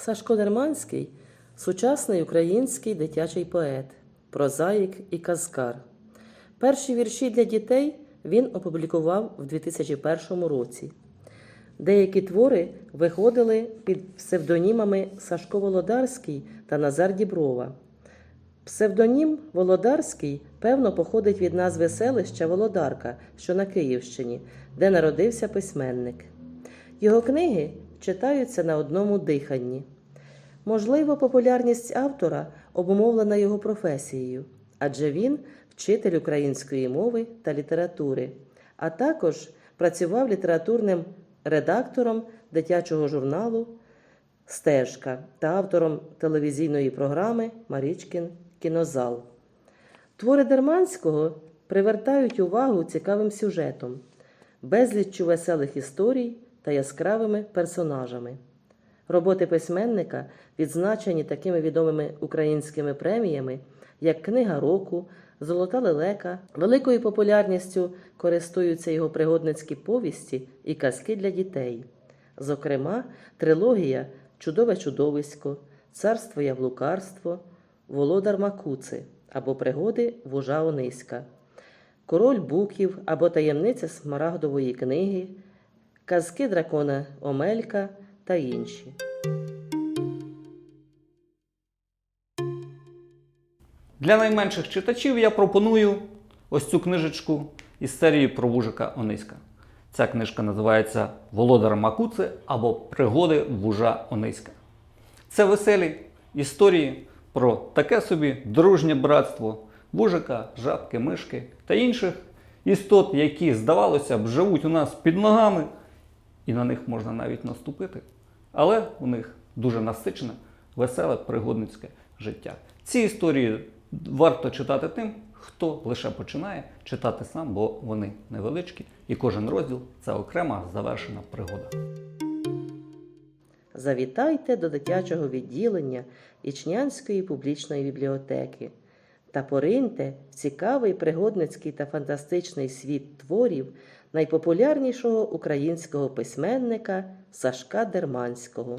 Сашко Дерманський сучасний український дитячий поет, прозаїк і казкар. Перші вірші для дітей він опублікував в 2001 році. Деякі твори виходили під псевдонімами Сашко Володарський та Назар Діброва. Псевдонім Володарський, певно, походить від назви селища Володарка, що на Київщині, де народився письменник. Його книги читаються на одному диханні. Можливо, популярність автора обумовлена його професією, адже він вчитель української мови та літератури, а також працював літературним редактором дитячого журналу Стежка та автором телевізійної програми Марічкін Кінозал. Твори Дерманського привертають увагу цікавим сюжетом, безліччю веселих історій та яскравими персонажами. Роботи письменника відзначені такими відомими українськими преміями, як Книга року, Золота лелека. Великою популярністю користуються його пригодницькі повісті і казки для дітей. Зокрема, трилогія Чудове чудовисько, Царство Явлукарство, Володар Макуци або Пригоди Вужа Ониська, Король Буків або Таємниця Смарагдової книги, Казки дракона Омелька та інші. Для найменших читачів я пропоную ось цю книжечку із серії про вужика Ониська. Ця книжка називається Володар Макуци або Пригоди вужа Ониська. Це веселі історії про таке собі дружнє братство вужика, жабки, мишки та інших істот, які, здавалося б, живуть у нас під ногами, і на них можна навіть наступити. Але у них дуже насичене, веселе пригодницьке життя. Ці історії варто читати тим, хто лише починає читати сам, бо вони невеличкі, і кожен розділ це окрема завершена пригода. Завітайте до дитячого відділення Ічнянської публічної бібліотеки та пориньте в цікавий пригодницький та фантастичний світ творів найпопулярнішого українського письменника Сашка Дерманського.